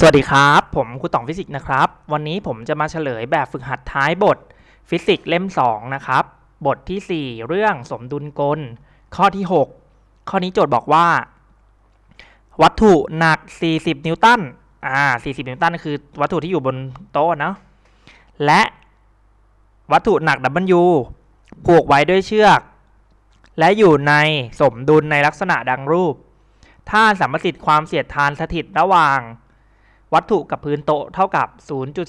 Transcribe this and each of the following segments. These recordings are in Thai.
สวัสดีครับ ผมครูต่องฟิสิกส์นะครับ วันนี้ผมจะมาเฉลยแบบฝึกหัดท้ายบท ฟิสิกส์เล่ม 2 นะครับ บทที่ 4 เรื่องสมดุลกล ข้อที่ 6 ข้อนี้โจทย์บอกว่า วัตถุหนัก 40 นิวตันอ่า40 นิวตันคือวัตถุที่อยู่บนโต๊ะเนาะและวัตถุหนัก W ผูกไว้ด้วยเชือก และอยู่ในสมดุลในลักษณะดังรูป ถ้าสัมประสิทธิ์ความเสียดทานสถิตระหว่าง วัตถุกับพื้นโต๊ะเท่ากับ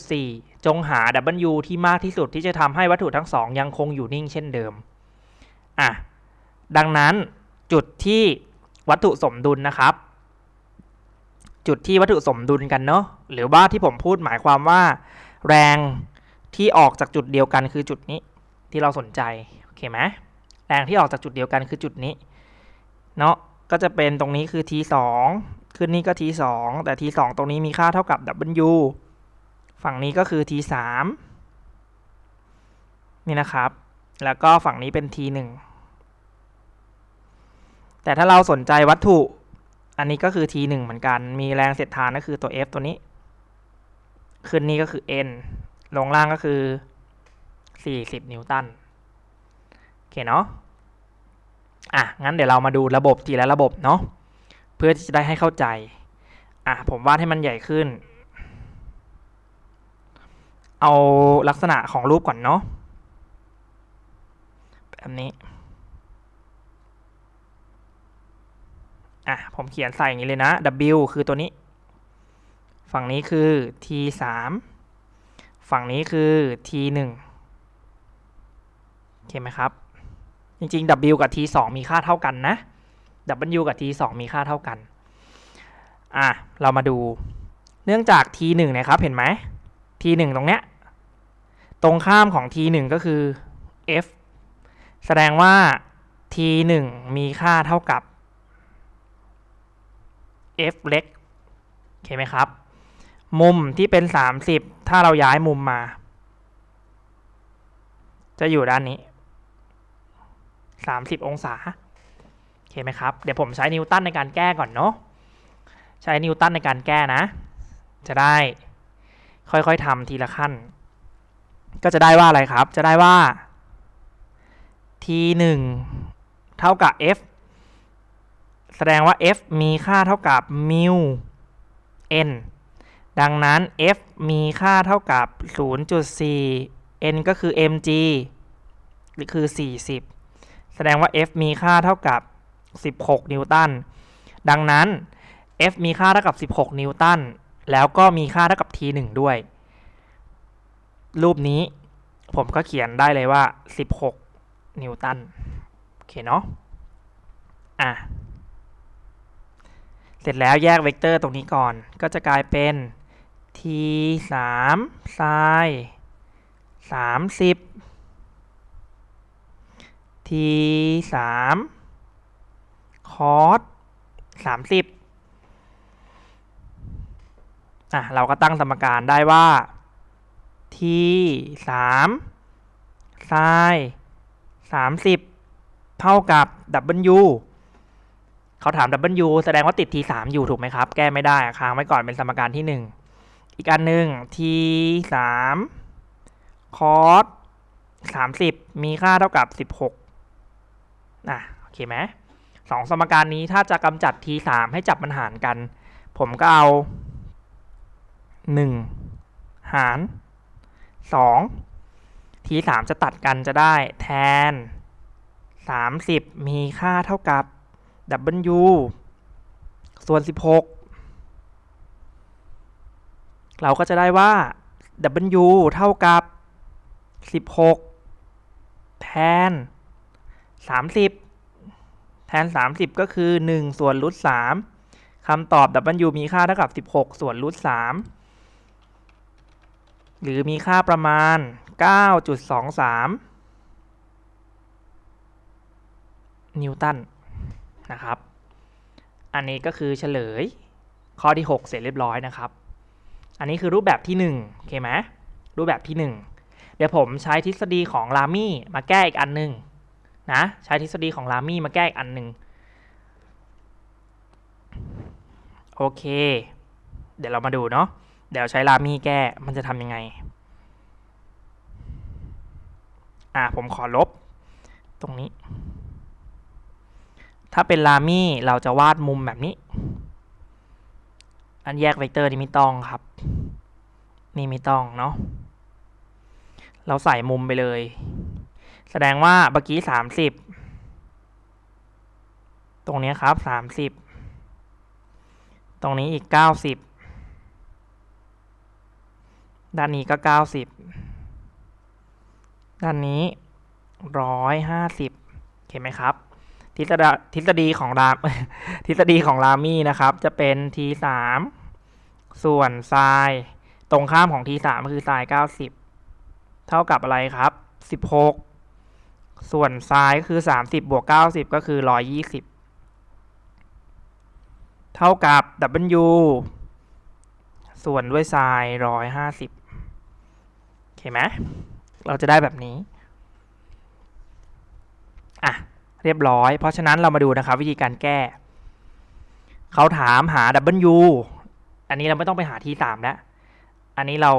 0.4 จงหา W ที่มากที่สุดที่จะทำให้วัตถุทั้งสองยังคงอยู่นิ่งเช่นเดิม อะ ดังนั้นจุดที่วัตถุสมดุลนะครับ จุดที่วัตถุสมดุลกันเนาะหรือว่าที่ผมพูดหมายความว่า แรงที่ออกจากจุดเดียวกันคือจุดนี้ที่เราสนใจ โอเคไหมแรงที่ออกจากจุดเดียวกันคือจุดนี้ เนาะก็จะเป็นตรงนี้คือ t 2 ขึ้นนี่ก็ t 2 แต่ t 2 ตรงนี้มีค่าเท่ากับ w ฝั่งนี้ก็คือ t 3 นี่นะครับ แล้วก็ฝั่งนี้เป็น t 1 แต่ถ้าเราสนใจวัตถุ อันนี้ก็คือ t 1 เหมือนกัน มีแรงเสียดทานก็คือตัว f ตัวนี้ ขึ้นนี่ก็คือ n ลงล่างก็คือ 40 นิวตัน โอเคเนาะ อะ งั้นเดี๋ยวเรามาดูระบบทีละระบบเนาะ เพื่อที่จะได้ให้เข้าใจ อะผมวาดให้มันใหญ่ขึ้น เอาลักษณะของรูปก่อนเนาะแบบนี้ อะผมเขียนใส่อย่างนี้เลยนะ W คือตัวนี้ ฝั่งนี้คือ T 3ฝั่งนี้คือ T 1โอเคไหมครับ จริงๆ W กับ T 2มีค่าเท่ากันนะ W กับ T 2มีค่าเท่ากัน อะ เรามาดู เนื่องจาก T 1นะครับ เห็นไหม T 1ตรงเนี้ย ตรงข้ามของ T 1ก็คือ F แสดงว่า T 1มีค่าเท่ากับ F เล็กโอเคไหมครับ มุมที่เป็น 30 ถ้าเราย้ายมุมมา จะอยู่ด้านนี้ 30 องศา คไหมครับ เดี๋ยวผมใช้นิวตันในการแก้ก่อนเนาะ ใช้นิวตันในการแก้นะ จะได้ค่อยๆทำทีละขั้น ก็จะได้ว่าอะไรครับ จะได้ว่า t 1เท่ากับ f แสดงว่า f มีค่าเท่ากับ mu n ดังนั้น f มีค่าเท่ากับ 0.4 n ก็คือ mg หรือคือ 40 แสดงว่า F มีค่าเท่ากับ 16 นิวตัน ดังนั้น F มีค่าเท่ากับ 16 นิวตัน แล้วก็มีค่าเท่ากับ T 1 ด้วย รูปนี้ผมก็เขียนได้เลยว่า 16 นิวตัน โอเคเนาะ อะ เสร็จแล้วแยกเวกเตอร์ตรงนี้ก่อน ก็จะกลายเป็น t 3 sin 30 t 3 cos 30อะเราก็ตั้งสมการได้ว่า t 3 sin 30เท่ากับ w เขาถาม w แสดงว่าติด t 3อยู่ถูกไหมครับ แก้ไม่ได้ค้างไว้ก่อนเป็นสมการที่1อีกอันหนึ่ง t 3 cos 30มีค่าเท่ากับ16อะ โอเคไหม สองสมการนี้ถ้าจะกำจัด t 3ให้จับมันหารกัน ผมก็เอา1หาร2 t 3จะตัดกันจะได้แทน30มีค่าเท่ากับ w ส่วน16เราก็จะได้ว่า w เท่ากับ16แทน30 แทน 30 ก็คือ 1 ส่วนรูท3คำตอบ W มีค่าเท่ากับ 16 ส่วนรูท3หรือมีค่าประมาณ 9.23 นิวตันนะครับ อันนี้ก็คือเฉลยข้อที่ 6 เสร็จเรียบร้อยนะครับ อันนี้คือรูปแบบที่1โอเคไหมรูปแบบที่ 1 เดี๋ยวผมใช้ทฤษฎีของลามี่มาแก้อีกอันหนึ่ง นะใช้ทฤษฎีของลามี่มาแก้อีกอันหนึ่งโอเค เดี๋ยวเรามาดูเนาะเดี๋ยวใช้รามี่แก้มันจะทำยังไง อ่าผมขอลบ ตรงนี้ ถ้าเป็นรามี่เราจะวาดมุมแบบนี้ อันแยกเวกเตอร์นี่ไม่ต้องครับ นี่ไม่ต้องเนาะเราใส่มุมไปเลย แสดงว่าเมื่อกี้สามสิบตรงนี้ครับสามสิบตรงนี้อีกเก้าสิบด้านนี้ก็เก้าสิบด้านนี้ร้อยห้าสิบเห็นไหมครับ ทฤษฎีทฤษฎีของรามทฤษฎีของรามี่นะครับ จะเป็น t สามส่วนไซน์ตรงข้ามของ t สามก็คือไซน์เก้าสิบเท่ากับอะไรครับสิบหก ส่วนซน์ก็คือสามสิบบวกเก้าสิบก็คือร้อยยี่สิบเท่ากับ w ส่วนด้วยไซน์ร้อยห้าสิบโอเคไหมเราจะได้แบบนี้ อะ เรียบร้อย เพราะฉะนั้นเรามาดูนะครับ วิธีการแก้ เขาถามหา W อันนี้เราไม่ต้องไปหาที่สามแล้ว อันนี้เรา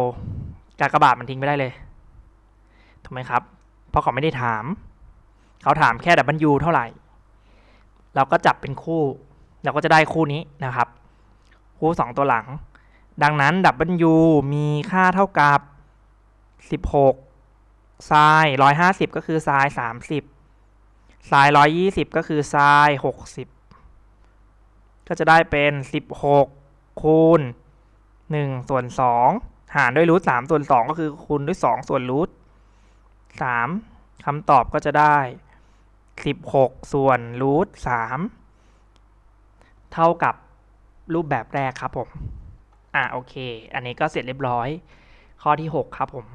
กากบาทมันทิ้งไปได้เลย ถูกไหมครับ เพราะเขาไม่ได้ถาม เขาถามแค่ W เท่าไหร่ เราก็จับเป็นคู่ เราก็จะได้คู่นี้นะครับ คู่สองตัวหลัง ดังนั้น W มีค่าเท่ากับ 16ไซน์150 ก็คือไซน์30ไซน์ร้อยยี่สิบก็คือไซน์หกสิบก็จะได้เป็นสิบหกคูณหนึ่งส่วนสองหารด้วยรูทสามส่วนสองก็คือคูณด้วยสองส่วนรูทสามคำตอบก็จะได้ สิบหกส่วนรูทสามเท่ากับรูปแบบแรกครับผม อะโอเค อันนี้ก็เสร็จเรียบร้อย ข้อที่หกครับผม